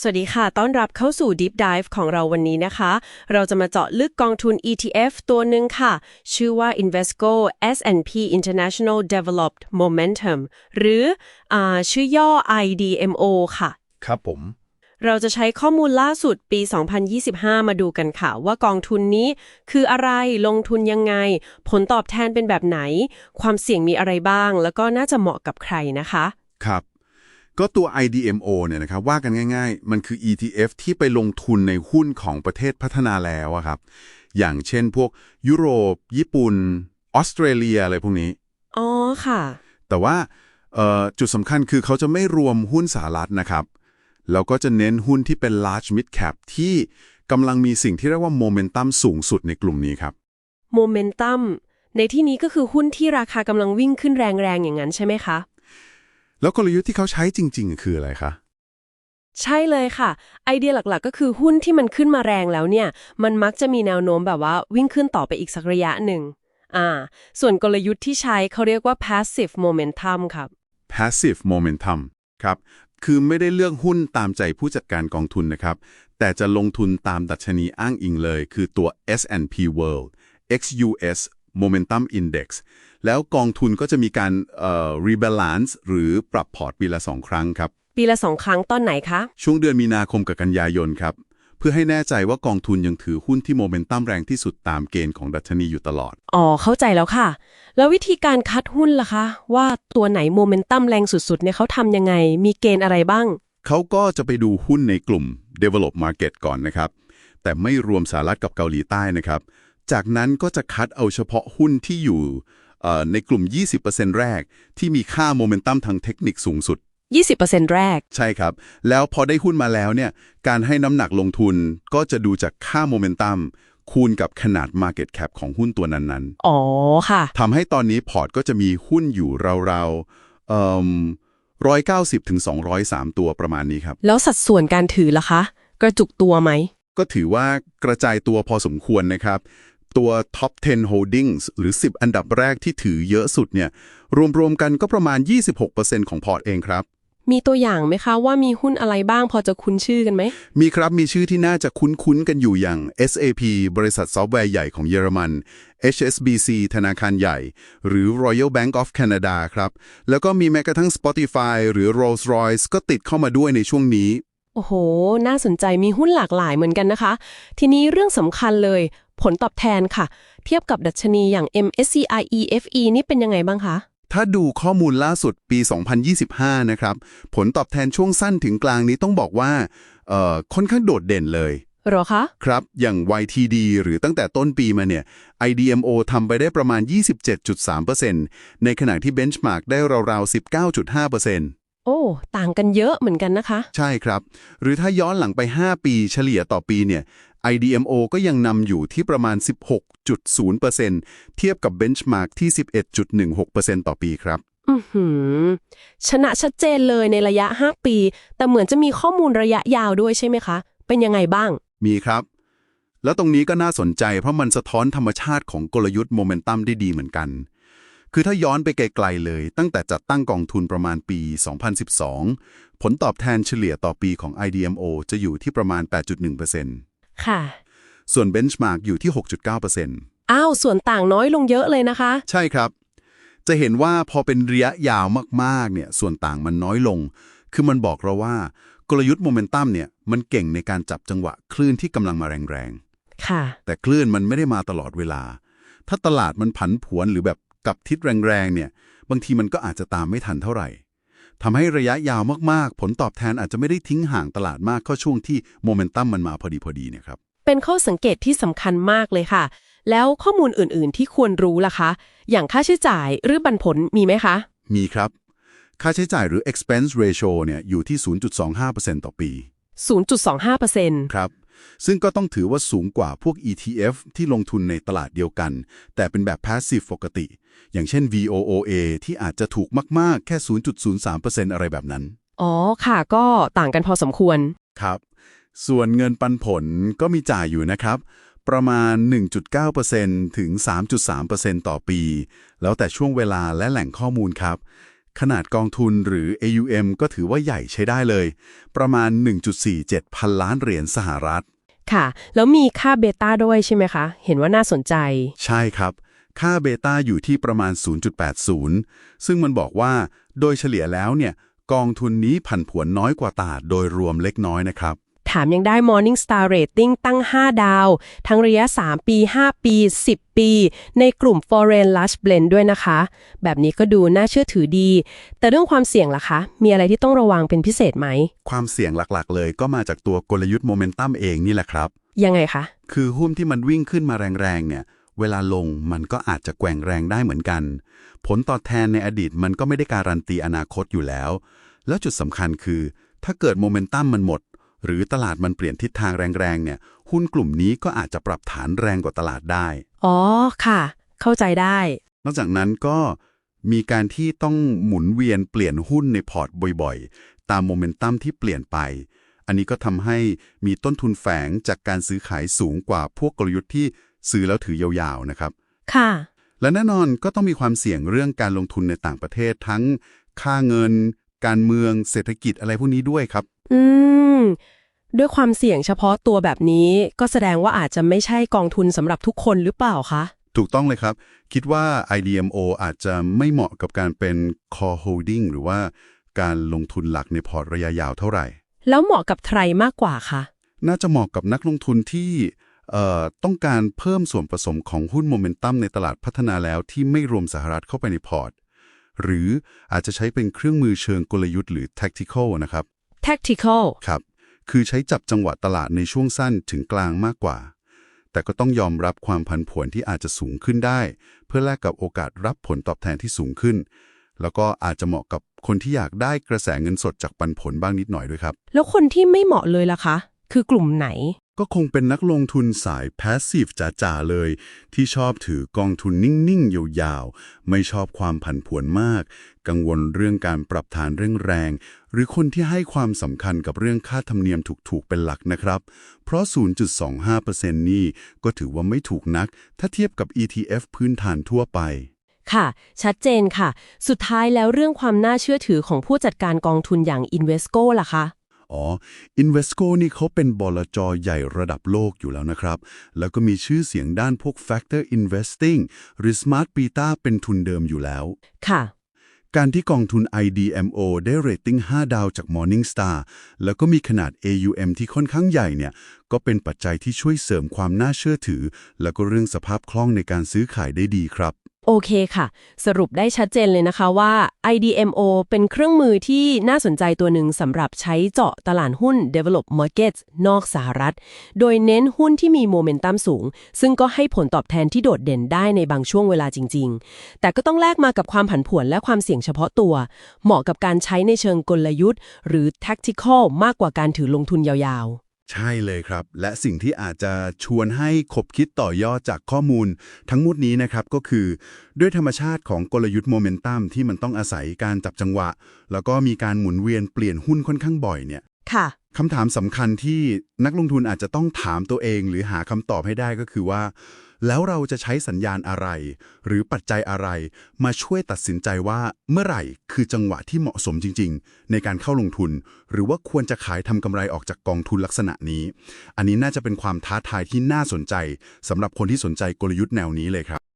สวัสดีค่ะ ต้อนรับเข้าสู่ Deep Dive ของเราวันนี้นะคะ เราจะมาเจาะลึกกองทุน ETF ตัวหนึ่งค่ะ ชื่อว่า Invesco S&P International Developed Momentum หรืออาชื่อย่อ IDMO ค่ะ ครับผม เราจะใช้ข้อมูลล่าสุดปี 2025 มาดูกันค่ะ ว่ากองทุนนี้คืออะไร ลงทุนยังไง ผลตอบแทนเป็นแบบไหน ความเสี่ยงมีอะไรบ้าง แล้วก็น่าจะเหมาะกับใครนะคะ ครับ ก็ตัว IDMO เนี่ยนะครับว่ากันง่าย ๆ มันคือ ETF ที่ไปลงทุนในหุ้นของประเทศพัฒนาแล้วอะครับ อย่างเช่นพวกยุโรป ญี่ปุ่น ออสเตรเลียอะไรพวกนี้ อ๋อค่ะ แต่ว่าเอ่อจุดสำคัญคือเขาจะไม่รวมหุ้นสหรัฐนะครับ แล้วก็จะเน้นหุ้นที่เป็น large mid cap ที่กำลังมีสิ่งที่เรียกว่าโมเมนตัมสูงสุดในกลุ่มนี้ครับโมเมนตัมในที่นี้ก็คือหุ้นที่ราคากำลังวิ่งขึ้นแรงๆอย่างนั้นใช่ไหมคะ แล้วกลยุทธ์ที่เขาใช้จริง ๆ คืออะไรคะ ใช่เลยค่ะ ไอเดียหลักๆ ก็คือหุ้นที่มันขึ้นมาแรงแล้วเนี่ย มันมักจะมีแนวโน้มแบบว่าวิ่งขึ้นต่อไปอีกสักระยะหนึ่งอ่า ส่วนกลยุทธ์ที่ใช้เขาเรียกว่า passive momentum ครับ passive momentum ครับ คือไม่ได้เลือกหุ้นตามใจผู้จัดการกองทุนนะครับ แต่จะลงทุนตามดัชนีอ้างอิงเลย คือตัว S&P World XUS Momentum Index แล้วกองทุนก็จะมีการเอ่อ rebalance หรือปรับพอร์ตปีละ 2 ครั้งครับ ปีละสองครั้งตอนไหนคะ ช่วงเดือนมีนาคมกับกันยายนครับ เพื่อให้แน่ใจว่ากองทุนยังถือหุ้นที่โมเมนตัมแรงที่สุดตามเกณฑ์ของดัชนีอยู่ตลอด อ๋อ เข้าใจแล้วค่ะ แล้ววิธีการคัดหุ้นล่ะคะ ว่าตัวไหนโมเมนตัมแรงสุดๆเนี่ยเขาทำยังไง มีเกณฑ์อะไรบ้าง เขาก็จะไปดูหุ้นในกลุ่ม develop market ก่อนนะครับ แต่ไม่รวมสหรัฐกับเกาหลีใต้นะครับ จากนั้นก็จะคัดเอาเฉพาะหุ้นที่อยู่เอ่อในกลุ่ม 20%แรกที่มีค่าโมเมนตัมทางเทคนิคสูงสุด 20%แรก ใช่ครับ แล้วพอได้หุ้นมาแล้วเนี่ย การให้น้ำหนักลงทุนก็จะดูจากค่าโมเมนตัมคูณกับขนาด Market Cap ของหุ้นตัวนั้นอ๋อค่ะๆทำให้ตอนนี้พอร์ตก็จะมีหุ้นอยู่ราวๆเอ่อ190ถึง203ตัวประมาณนี้ครับ แล้วสัดส่วนการถือล่ะคะ กระจุกตัวไหม ก็ถือว่ากระจายตัวพอสมควรนะครับ ตัว Top 10 Holdings หรือ 10 อันดับแรกที่ถือเยอะสุดเนี่ยรวมๆกันก็ประมาณ 26%ของพอร์ตเองครับ มีตัวอย่างไหมคะว่ามีหุ้นอะไรบ้างพอจะคุ้นชื่อกันไหม มีครับมีชื่อที่น่าจะคุ้นๆกันอยู่อย่าง SAP บริษัทซอฟต์แวร์ใหญ่ของเยอรมัน HSBC ธนาคารใหญ่ หรือ Royal Bank of Canada ครับ แล้วก็มีแม้กระทั่ง Spotify หรือ Rolls-Royce ก็ติดเข้ามาด้วยในช่วงนี้ โอ้โห น่าสนใจมีหุ้นหลากหลายเหมือนกันนะคะ ทีนี้เรื่องสำคัญเลยผลตอบแทนค่ะ เทียบกับดัชนีอย่าง MSCI EFE นี่เป็นยังไงบ้างคะ ถ้าดูข้อมูลล่าสุดปี 2025 นะครับ ผลตอบแทนช่วงสั้นถึงกลางนี้ต้องบอกว่าเอ่อค่อนข้างโดดเด่นเลยเหรอคะ ครับ อย่าง YTD หรือตั้งแต่ต้นปีมาเนี่ย IDMO ทำไปได้ประมาณ 27.3%ในขณะที่ Benchmark ได้ราวๆ 19.5% โอ้ ต่างกันเยอะเหมือนกันนะคะ ใช่ครับ หรือถ้าย้อนหลังไป 5 ปีเฉลี่ยต่อปีเนี่ย IDMO ก็ยังนำอยู่ที่ประมาณ 16.0%เทียบกับ Benchmark ที่ 11.16%ต่อปีครับ อือหือ ชนะชัดเจนเลยในระยะ 5 ปี แต่เหมือนจะมีข้อมูลระยะยาวด้วยใช่ไหมคะ เป็นยังไงบ้าง มีครับ แล้วตรงนี้ก็น่าสนใจเพราะมันสะท้อนธรรมชาติของกลยุทธ์โมเมนตัมได้ดีเหมือนกัน คือถ้าย้อนไปไกลๆเลย ตั้งแต่จัดตั้งกองทุนประมาณปี 2012 ผลตอบแทนเฉลี่ยต่อปีของ IDMO จะอยู่ที่ประมาณ 8.1%ค่ะ ส่วน Benchmark อยู่ที่ 6.9%อ้าว ส่วนต่างน้อยลงเยอะเลยนะคะ ใช่ครับ จะเห็นว่าพอเป็นระยะยาวมากๆเนี่ยส่วนต่างมันน้อยลง คือมันบอกเราว่ากลยุทธ์โมเมนตัมเนี่ยมันเก่งในการจับจังหวะคลื่นที่กำลังมาแรงค่ะๆแต่คลื่นมันไม่ได้มาตลอดเวลา ถ้าตลาดมันผันผวนหรือแบบ กลับทิศแรงๆเนี่ยบางทีมันก็อาจจะตามไม่ทันเท่าไหร่ทำให้ระยะยาวมากๆ ผลตอบแทนอาจจะไม่ได้ทิ้งห่างตลาดมากก็ช่วงที่โมเมนตัมมันมาพอดีพอดีเนี่ยครับเป็นข้อสังเกตที่สำคัญมากเลยค่ะ แล้วข้อมูลอื่นๆ ที่ควรรู้ล่ะคะ อย่างค่าใช้จ่ายหรือบันผลมีไหมคะ มีครับ ค่าใช้จ่ายหรือ expense ratio เนี่ยอยู่ที่ 0.25%ต่อปี 0.25%ครับ ซึ่งก็ต้องถือว่าสูงกว่าพวก ETF ที่ลงทุนในตลาดเดียวกัน แต่เป็นแบบ passive ปกติ อย่างเช่น VOOA ที่อาจจะถูกมาก ๆ แค่ 0.03%อะไรแบบนั้น อ๋อค่ะ ก็ต่างกันพอสมควร ครับ ส่วนเงินปันผลก็มีจ่ายอยู่นะครับ ประมาณ 1.9%ถึง 3.3%ต่อปี แล้วแต่ช่วงเวลาและแหล่งข้อมูลครับ ขนาดกองทุนหรือ AUM ก็ถือว่าใหญ่ใช้ได้เลย ประมาณ 1.47 พันล้านเหรียญสหรัฐ ค่ะ แล้วมีค่าเบต้าด้วยใช่ไหมคะ เห็นว่าน่าสนใจ ใช่ครับ ค่าเบต้าอยู่ที่ประมาณ 0.80 ซึ่งมันบอกว่าโดยเฉลี่ยแล้วเนี่ย กองทุนนี้ผันผวนน้อยกว่าตลาดโดยรวมเล็กน้อยนะครับถา มยังได้ Morning Star Rating ตั้ง 5 ดาว ทั้งระยะ 3 ปี 5 ปี 10 ปี ในกลุ่ม Foreign Large Blend ด้วยนะคะ แบบนี้ก็ดูน่าเชื่อถือดี แต่เรื่องความเสี่ยงล่ะคะ มีอะไรที่ต้องระวังเป็นพิเศษไหม ความเสี่ยงหลักๆ เลยก็มาจากตัวกลยุทธ์โมเมนตัมเองนี่แหละครับ ยังไงคะ คือหุ้นที่มันวิ่งขึ้นมาแรงๆเนี่ยเวลาลงมันก็อาจจะแกว่งแรงได้เหมือนกัน ผลตอบแทนในอดีตมันก็ไม่ได้การันตีอนาคตอยู่แล้ว แล้วจุดสำคัญคือ ถ้าเกิดโมเมนตัมมันหมด หรือตลาดมันเปลี่ยนทิศทางแรงๆเนี่ย หุ้นกลุ่มนี้ก็อาจจะปรับฐานแรงกว่าตลาดได้ อ๋อค่ะ เข้าใจได้ นอกจากนั้นก็มีการที่ต้องหมุนเวียนเปลี่ยนหุ้นในพอร์ตบ่อยๆ ตามโมเมนตัมที่เปลี่ยนไป อันนี้ก็ทำให้มีต้นทุนแฝงจากการซื้อขายสูงกว่าพวกกลยุทธ์ที่ซื้อแล้วถือยาวๆนะครับ ค่ะ และแน่นอนก็ต้องมีความเสี่ยงเรื่องการลงทุนในต่างประเทศทั้งค่าเงิน การเมืองเศรษฐกิจอะไรพวกนี้ด้วยครับ อืม ด้วยความเสี่ยงเฉพาะตัวแบบนี้ ก็แสดงว่าอาจจะไม่ใช่กองทุนสำหรับทุกคนหรือเปล่าคะ ถูกต้องเลยครับ คิดว่า IDMO อาจจะไม่เหมาะกับการเป็น core holding หรือว่าการลงทุนหลักในพอร์ตระยะยาวเท่าไหร่ แล้วเหมาะกับใครมากกว่าคะ น่าจะเหมาะกับนักลงทุนที่เอ่อต้องการเพิ่มส่วนผสมของหุ้นโมเมนตัมในตลาดพัฒนาแล้วที่ไม่รวมสหรัฐเข้าไปในพอร์ต หรืออาจจะใช้เป็นเครื่องมือเชิงกลยุทธ์หรือ tactical นะครับ tactical ครับ คือใช้จับจังหวะตลาดในช่วงสั้นถึงกลางมากกว่า แต่ก็ต้องยอมรับความผันผวนที่อาจจะสูงขึ้นได้ เพื่อแลกกับโอกาสรับผลตอบแทนที่สูงขึ้น แล้วก็อาจจะเหมาะกับคนที่อยากได้กระแสเงินสดจากปันผลบ้างนิดหน่อยด้วยครับ แล้วคนที่ไม่เหมาะเลยล่ะคะ คือกลุ่มไหน ก็คงเป็นนักลงทุนสาย Passive จ๋าๆเลย ที่ชอบถือกองทุนนิ่งๆยาวๆไม่ชอบความผันผวนมาก กังวลเรื่องการปรับฐานเร่งแรง หรือคนที่ให้ความสำคัญกับเรื่องค่าธรรมเนียมถูกๆเป็นหลักนะครับ เพราะ 0.25%นี่ก็ถือว่าไม่ถูกนัก ถ้าเทียบกับ ETF พื้นฐานทั่วไปค่ะ ชัดเจนค่ะ สุดท้ายแล้วเรื่องความน่าเชื่อถือของผู้จัดการกองทุนอย่าง Invesco ล่ะคะ อ๋อ Invesco นี่เขาเป็นบลจใหญ่ระดับโลกอยู่แล้วนะครับ แล้วก็มีชื่อเสียงด้านพวก Factor Investing หรือ Smart Beta เป็นทุนเดิมอยู่แล้ว ค่ะ การที่กองทุน IDMO ได้เรตติ้ง 5 ดาวจาก Morningstar แล้วก็มีขนาด AUM ที่ค่อนข้างใหญ่เนี่ย ก็เป็นปัจจัยที่ช่วยเสริมความน่าเชื่อถือ แล้วก็เรื่องสภาพคล่องในการซื้อขายได้ดีครับ โอเคค่ะ สรุปได้ชัดเจนเลยนะคะว่า IDMO เป็นเครื่องมือที่น่าสนใจตัวหนึ่งสำหรับใช้เจาะตลาดหุ้น Develop Markets นอกสหรัฐ โดยเน้นหุ้นที่มีโมเมนตัมสูง ซึ่งก็ให้ผลตอบแทนที่โดดเด่นได้ในบางช่วงเวลาจริง ๆ แต่ก็ต้องแลกมากับความผันผวนและความเสี่ยงเฉพาะตัว เหมาะกับการใช้ในเชิงกลยุทธ์ หรือ tactical มากกว่าการถือลงทุนยาวๆ ใช่เลยครับ และสิ่งที่อาจจะชวนให้คบคิดต่อยอดจากข้อมูล ทั้งหมดนี้นะครับก็คือ ด้วยธรรมชาติของกลยุทธ์โมเมนตัมที่มันต้องอาศัยการจับจังหวะ แล้วก็มีการหมุนเวียนเปลี่ยนหุ้นค่อนข้างบ่อยเนี่ยค่ะคำถามสำคัญที่นักลงทุนอาจจะต้องถามตัวเอง หรือหาคำตอบให้ได้ก็คือว่า แล้วเราจะใช้สัญญาณอะไร หรือปัจจัยอะไร มาช่วยตัดสินใจว่าเมื่อไหร่คือจังหวะที่เหมาะสมจริง ๆ ในการเข้าลงทุน หรือว่าควรจะขายทำกำไรออกจากกองทุนลักษณะนี้ อันนี้น่าจะเป็นความท้าทายที่น่าสนใจสำหรับคนที่สนใจกลยุทธ์แนวนี้เลยครับ